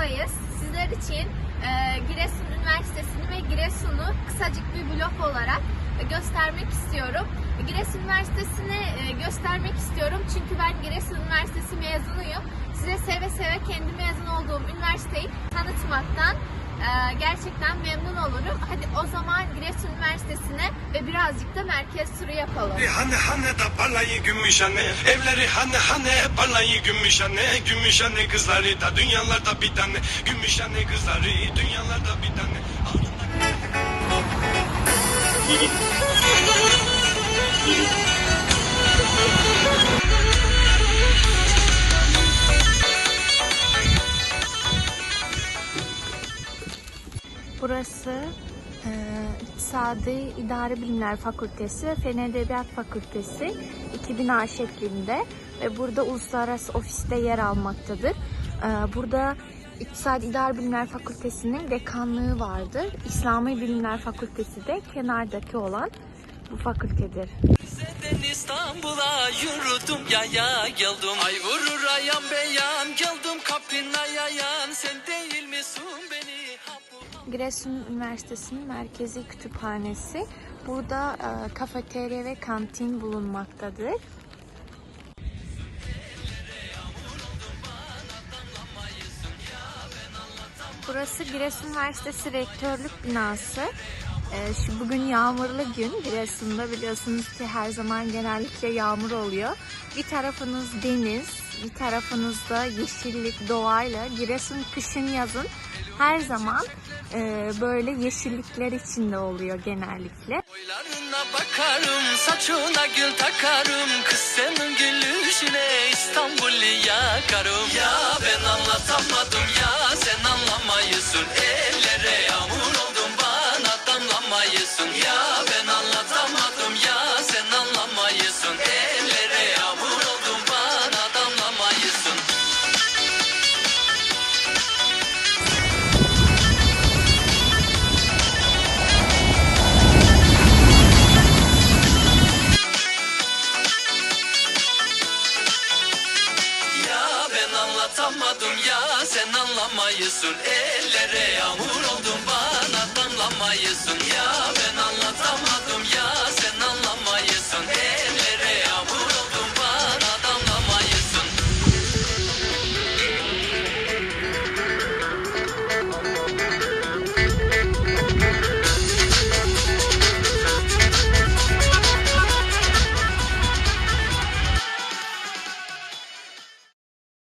sizler için e, Giresun Üniversitesi'ni ve Giresun'u kısacık bir blok olarak göstermek istiyorum. Giresun Üniversitesi'ni e, göstermek istiyorum çünkü ben Giresun Üniversitesi mezunuyum. Size seve seve kendi mezun olduğum üniversiteyi tanıtmaktan e, gerçekten memnun olurum. Hadi o zaman Giresun Üniversitesi'ne ve birazcık da merkez turu yapalım. Hane hane da parlayı gümüşhane Evleri hane hane parlayı gümüşhane Gümüşhane kızları da dünyalarda bir tane. Gümüşhane kızları dünyalarda bir tane. Altında- Burası e, İktisadi İdari Bilimler Fakültesi Fen Edebiyat Fakültesi iki bina şeklinde ve burada uluslararası ofiste yer almaktadır. E, burada İktisadi İdari Bilimler Fakültesi'nin dekanlığı vardır. İslami Bilimler Fakültesi de kenardaki olan bu fakültedir. İstanbul'a yürüdüm yaya geldim Ay vurur ayan beyan geldim kapına yayan Sen değil misin Giresun Üniversitesi'nin merkezi kütüphanesi. Burada e, kafeterya ve kantin bulunmaktadır. Burası Giresun Üniversitesi Rektörlük Binası. E, şu bugün yağmurlu gün Giresun'da biliyorsunuz ki her zaman genellikle yağmur oluyor. Bir tarafınız deniz, bir tarafınızda yeşillik doğayla. Giresun kışın yazın her zaman e, böyle yeşillikler içinde oluyor genellikle. Boylarına bakarım saçına gül takarım. Kız senin gülüşüne İstanbul'u yakarım. Ya ben anlatamadım ya sen anlamayısın. Ellere yağmur ben anlatamadım ya. Sen anlamayısın. Ellere yağmur oldum bana damlamayısın